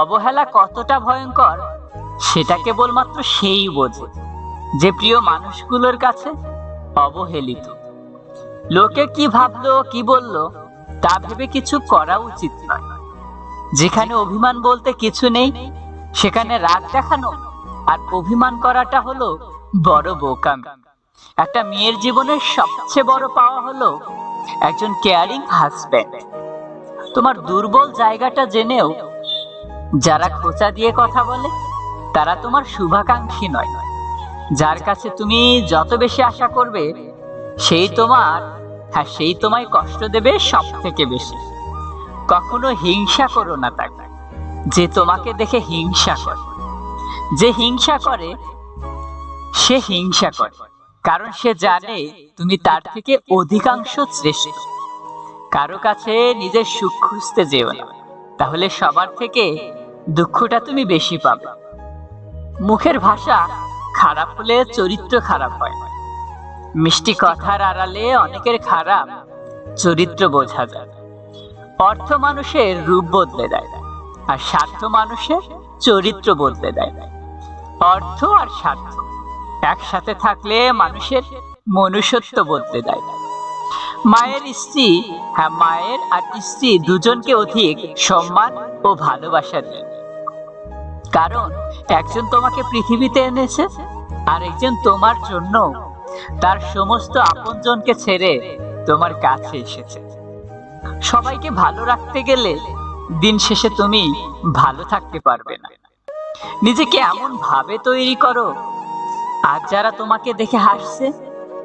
অবহেলা কতটা ভয়ঙ্কর, সেটা কেবলমাত্র সেই বোঝে যে প্রিয় মানুষগুলোর কাছে অবহেলিত। লোকে কি ভাবলো, কি বলল, তা ভেবে কিছু করা উচিত নয়। যেখানে অভিমান বলতে কিছু নেই, সেখানে রাগ দেখানো আর অভিমান করাটা হলো বড় বোকামি। একটা মেয়ের জীবনের সবচেয়ে বড় পাওয়া হলো একজন কেয়ারিং হাজব্যান্ড তোমার দুর্বল জায়গাটা জেনেও যারা খোঁচা দিয়ে কথা বলে, তারা তোমার শুভাকাঙ্ক্ষী নয়। যার কাছে তুমি যত বেশি আশা করবে, সেই তোমার হ্যাঁ সেই তোমায় কষ্ট দেবে সব থেকে বেশি। কখনো হিংসা করো না তাকে, যে তোমাকে দেখে হিংসা করে। যে হিংসা করে, সে হিংসা করে, কারণ সে জানে তুমি তার থেকে অধিকাংশ শ্রেষ্ঠ। কারও কাছে নিজের সুখ খুঁজতে যেও না। তাহলে সবার থেকে দুঃখটা তুমি বেশি পাবে। মুখের ভাষা খারাপ হলে চরিত্র খারাপ হয়। মিষ্টি কথার আড়ালে অনেকের খারাপ চরিত্র বোঝা যায়। অর্থ মানুষের রূপ বদলে দেয় আর স্বার্থ মানুষের চরিত্র বদলে দেয়। অর্থ আর স্বার্থ একসাথে থাকলে মানুষের মনুষ্যত্ব বদলে দেয়। মায়ের স্ত্রী হ্যাঁ মায়ের আর স্ত্রী দুজনকে অধিক সম্মান ও ভালোবাসা দেয়। কারণ একজন তোমাকে পৃথিবীতে এনেছে আর একজন তোমার জন্য। তার সমস্ত আপনজনকে ছেড়ে তোমার কাছে এসেছে। সবাইকে ভালো রাখতে গেলে দিন শেষে তুমি ভালো থাকতে পারবে না। নিজেকে এমন ভাবে তৈরি করো, আজ যারা তোমাকে দেখে হাসছে,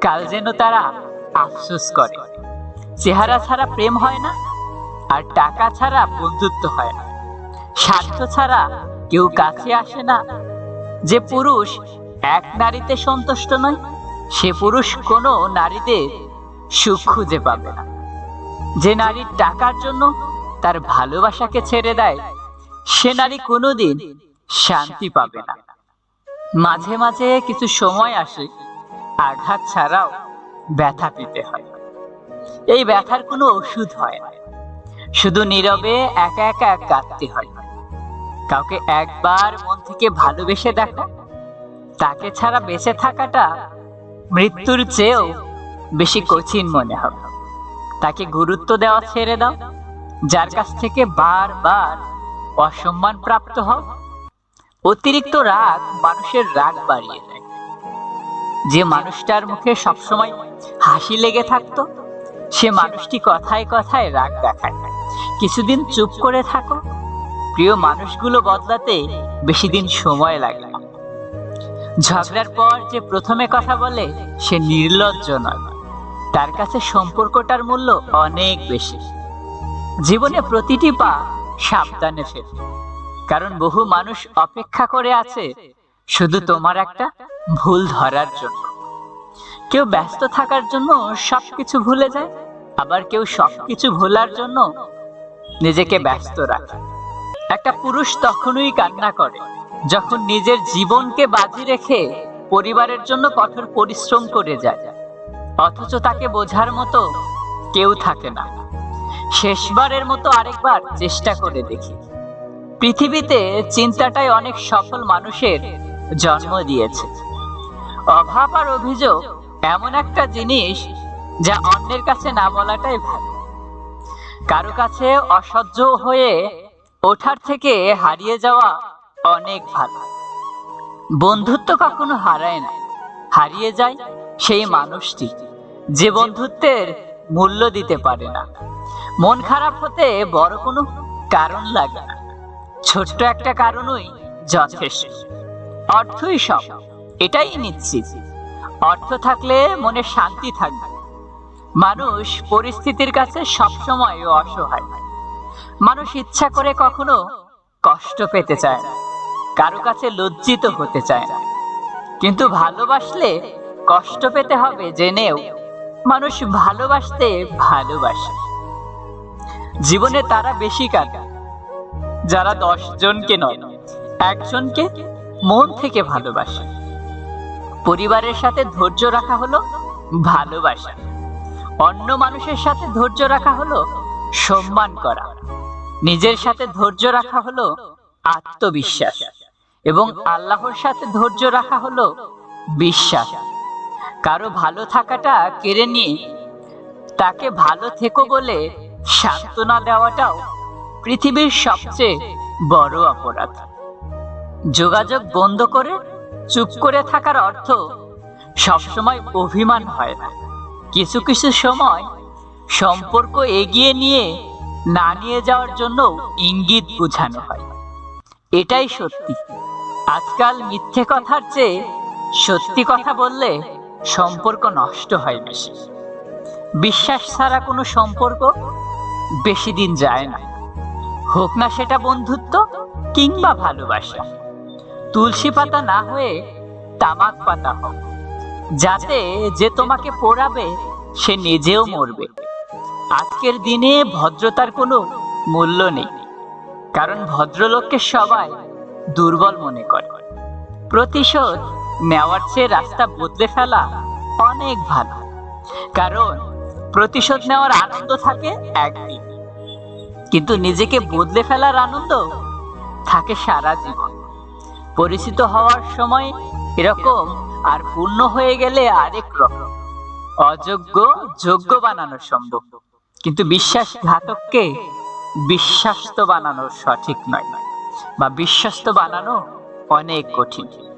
কাল যেন তারা আফসোস করে। চেহারা ছাড়া প্রেম হয় না, আর টাকা ছাড়া বন্ধুত্ব হয় না। স্বার্থ ছাড়া কেউ কাছে আসে না। যে পুরুষ এক নারীতে সন্তুষ্ট নয়, সে পুরুষ কোনো নারীদের সুখ খুঁজে পাবে না। যে নারীর টাকার জন্য তার ভালোবাসাকে ছেড়ে দেয়, সে নারী কোনোদিন শান্তি পাবে না। মাঝে মাঝে কিছু সময় আসে, আঘাত ছাড়াও ব্যথা পেতে হয়। এই ব্যথার কোনো ওষুধ হয় না। শুধু নীরবে একা একা কাঁদতে হয়। কাউকে একবার মন থেকে ভালোবেসে দেখো, তাকে ছাড়া বেঁচে থাকাটা মৃত্যুর চেয়েও বেশি কঠিন মনে হবে। তাকে গুরুত্ব দেওয়া ছেড়ে দাও, যার কাছ থেকে বারবার অসম্মান প্রাপ্ত হও। অতিরিক্ত রাগ মানুষের রাগ বাড়িয়ে দেয়। যে মানুষটার মুখে সবসময় হাসি লেগে থাকতো, সে মানুষটি কথায় কথায় রাগ দেখায়। কিছুদিন চুপ করে থাকো, প্রিয় মানুষগুলো বদলাতে বেশি দিন সময় লাগে ঝগড়ার পর যে প্রথমে কথা বলে, সে নির্লজ্জ নয়। তার কাছে সম্পর্কটার মূল্য অনেক বেশি। জীবনে প্রতিটি পা সাবধানে ফেল কারণ বহু মানুষ অপেক্ষা করে আছে শুধু তোমার একটা ভুল ধরার জন্য। কেউ ব্যস্ত থাকার জন্য সবকিছু ভুলে যায় আবার কেউ সবকিছু ভোলার জন্য নিজেকে ব্যস্ত রাখে। একটা পুরুষ তখনই কান্না করে যখন নিজের জীবনকে বাজি রেখে পরিবারের জন্য কঠোর পরিশ্রম করে যায়। অথচ তাকে বোঝার মতো কেউ থাকে না। শেষবারের মতো আরেকবার চেষ্টা করে দেখি। পৃথিবীতে চিন্তাটাই অনেক সফল মানুষের জন্ম দিয়েছে। অভাব আর অভিযোগ এমন একটা জিনিস যা অন্যের কাছে না বলাটাই ভালো। কারও কাছে অসহ্য হয়ে ওঠার থেকে হারিয়ে যাওয়া অনেক ভালো। বন্ধুত্ব কখনো হারায় না। হারিয়ে যায় সেই মানুষটি যে বন্ধুত্বের মূল্য দিতে পারে না। মন খারাপ হতে বড় কোনো কারণ লাগে না। ছোট্ট একটা কারণই যথেষ্ট। অর্থই সব, এটাই নিশ্চিত। অর্থ থাকলে মনে শান্তি থাকবে। মানুষ পরিস্থিতির কাছে সবসময় অসহায়। মানুষ ইচ্ছা করে কখনো কষ্ট পেতে চায় কারও কাছে লজ্জিত হতে চায় না। কিন্তু ভালোবাসলে কষ্ট পেতে হবে জেনেও মানুষ ভালোবাসতে ভালোবাসে। জীবনে তারা বেশি কাঁদে, যারা দশ জনকে নয়, একজনকে মন থেকে ভালোবাসে। পরিবারের সাথে ধৈর্য রাখা হলো ভালোবাসা। অন্য মানুষের সাথে ধৈর্য রাখা হলো সম্মান করা। নিজের সাথে ধৈর্য রাখা হলো আত্মবিশ্বাস। এবং আল্লাহর সাথে ধৈর্য রাখা হলো বিশ্বাস। কারও ভালো থাকাটা কেড়ে নিয়ে তাকে ভালো থেকো বলে সান্ত্বনা দেওয়াটাও পৃথিবীর সবচেয়ে বড় অপরাধ। যোগাযোগ বন্ধ করে চুপ করে থাকার অর্থ সবসময় অভিমান হয় না। কিছু কিছু সময় সম্পর্ক এগিয়ে নিয়ে না নিয়ে যাওয়ার জন্য ইঙ্গিত বোঝানো হয়। এটাই সত্যি। আজকাল মিথ্যে কথার চেয়ে সত্যি কথা বললে সম্পর্ক নষ্ট হয় বেশি। বিশ্বাস ছাড়া কোনো সম্পর্ক বেশি দিন যায় না। হোক না সেটা বন্ধুত্ব কিংবা ভালোবাসা। তুলসী পাতা না হয়ে তামাক পাতা হোক, যাতে যে তোমাকে পোড়াবে, সে নিজেও মরবে। আজকের দিনে ভদ্রতার কোনো মূল্য নেই, কারণ ভদ্রলোককে সবাই দুর্বল মনে করে। প্রতিশোধ নেওয়ার চেয়ে রাস্তা বদলে ফেলা অনেক ভালো, কারণ প্রতিশোধ নেওয়ার আনন্দ থাকে একদিন। কিন্তু নিজেকে বদলে ফেলার আনন্দ থাকে সারা জীবন। পরিচিত হওয়ার সময় এরকম আর পূর্ণ হয়ে গেলে আরেক রকম। অযোগ্য, যোগ্য বানানো সম্ভব। কিন্তু বিশ্বাস ঘাতককে বিশ্বাস্ত বানানো সঠিক নয়, বা বিশ্বস্ত বানানো অনেক কঠিন।